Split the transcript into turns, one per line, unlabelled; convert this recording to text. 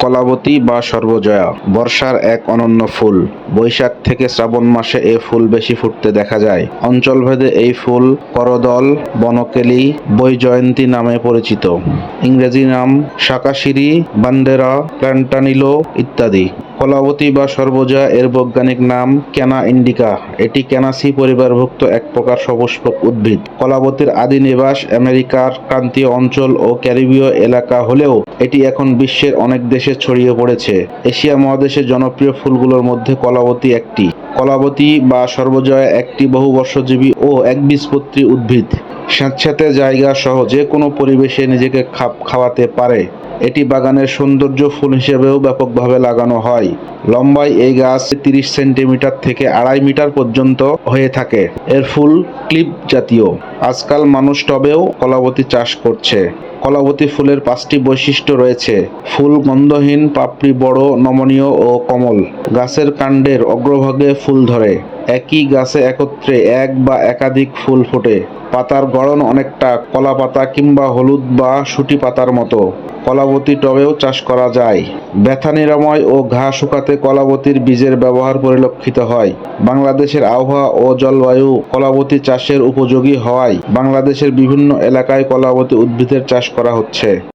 কলাবতী বা সর্বজয়া। বর্ষার এক অনন্য ফুল। বৈশাখ থেকে শ্রাবণ মাসে এ ফুল বেশি ফুটতে দেখা যায়। অঞ্চলভেদে এই ফুল করদল, বনকেলি, বৈজয়ন্তী নামে পরিচিত। ইংরেজি নাম শাকাশিরি, বান্দেরা প্ল্যান্টানিলো ইত্যাদি। কলাবতী বা সর্বজয়া এর বৈজ্ঞানিক নাম ক্যানা ইন্ডিকা। এটি ক্যানাসি পরিবারভুক্ত এক প্রকার সপুষ্পক উদ্ভিদ। কলাবতীর আদি নিবাস আমেরিকার ক্রান্তীয় অঞ্চল ও ক্যারিবীয় এলাকা হলেও এটি এখন বিশ্বের অনেক দেশে ছড়িয়ে পড়েছে। এশিয়া মহাদেশের জনপ্রিয় ফুলগুলোর মধ্যে কলাবতী একটি। কলাবতী বা সর্বজয়া একটি বহুবর্ষজীবী ও একবীজপত্রী উদ্ভিদ। স্যাঁতস্যাঁতে জায়গা সহ যে কোনো পরিবেশে নিজেকে খাপ খাওয়াতে পারে। এটি বাগানের সৌন্দর্য ফুল হিসেবেও ব্যাপকভাবে লাগানো হয়। লম্বায় এই গাছ তিরিশ সেন্টিমিটার থেকে আড়াই মিটার পর্যন্ত হয়ে থাকে। এর ফুল ক্লিপ জাতীয়। আজকাল মানুষ টবেও কলাবতী চাষ করছে। কলাবতী ফুলের পাঁচটি বৈশিষ্ট্য রয়েছে। ফুল গন্ধহীন, পাপড়ি বড়, নমনীয় ও কমল। গাছের কাণ্ডের অগ্রভাগে ফুল ধরে। একই গাছে একত্রে এক বা একাধিক ফুল ফোটে। পাতার গড়ন অনেকটা কলা পাতা কিংবা হলুদ বা শুটি পাতার মতো। কলাবতী টবেও চাষ করা যায়। ব্যথা নিরাময় ও ঘা শুকাতে কলাবতীর বীজের ব্যবহার পরিলক্ষিত হয়। বাংলাদেশের আবহাওয়া ও জলবায়ু কলাবতী চাষের উপযোগী হওয়ায় বাংলাদেশের বিভিন্ন এলাকায় কলাবতী উদ্ভিদের চাষ করা হচ্ছে।